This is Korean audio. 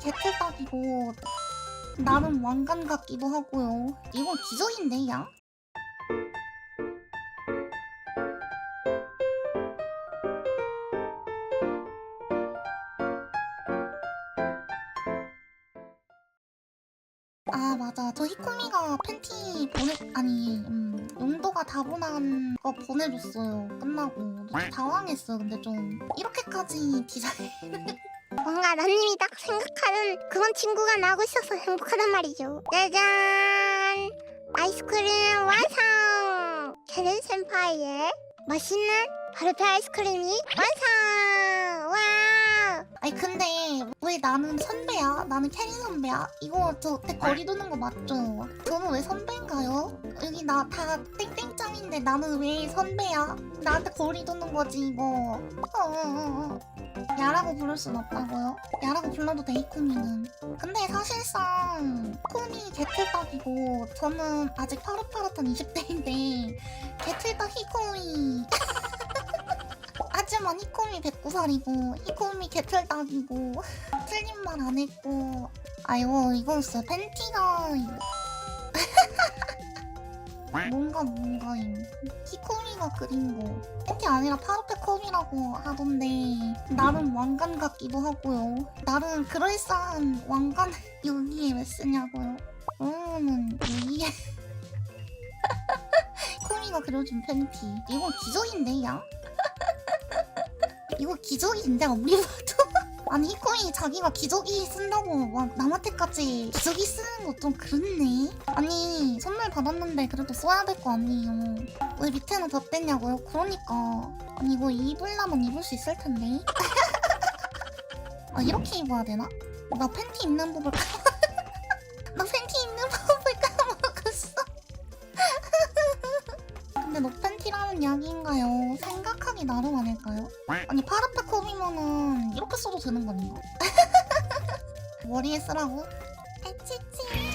개틀딱이고 나름 왕관 같기도 하고요. 이건 기적인데 양? 아 맞아 저 히코미가 팬티 보내 아니 음, 용도가 다분한 거 보내줬어요 끝나고 당황했어요 근데 좀 이렇게까지 디자인 뭔가 나님이 딱 생각하는 그런 친구가 나고 있어서 행복하단 말이죠. 짜잔! 아이스크림 완성! 캐른 센파이의 맛있는 바르페 아이스크림이 완성! 와! 아니 근데 왜 나는 선배야? 나는 캐린 선배야? 이거 저때 거리 두는 거 맞죠? 저는 왜 선배인가요? 여기 나 다 땡땡 짱인데 나는 왜 선배야? 나한테 거리 두는 거지 이거 어, 어, 어, 어. 야라고 부를 순 없다고요? 야라고 불러도 돼 히코미는 근데 사실상 히코미 개틀딱이고 저는 아직 파릇파릇한 20대인데 개틀딱 히코미 하지만 히코미 109살이고 히코미 개틀딱이고 틀린 말 안 했고 아이고 이건 진짜 팬티가 뭔가 뭔가임 히코미가 그린 거. 팬티 아니라 파르페 컵이라고 하던데 나름 왕관 같기도 하고요. 나름 그럴싸한 왕관 여기에 왜 쓰냐고요. 음 여기에 히코미가 그려준 팬티. 이건 기적인데 양? 이거 기적인데 아무리 봐도? 아니 히코이 자기가 기저귀 쓴다고 막 남한테까지 기저귀 쓰는 거 좀 그렇네. 아니 선물 받았는데 그래도 써야 될 거 아니에요 왜 밑에는 더 뺐냐고요? 그러니까 아니 이거 입으려면 입을 수 있을 텐데 아 이렇게 입어야 되나? 나 팬티 입는 법을 나 팬티 입는 법을 까먹었어 근데 너 팬티라는 이야기인가요? 생각하기 나름 아닐까요? 아니 파르페 컵이면은 이렇게 써도 되는 거 아닌가? 머리에 쓰라고? 에치치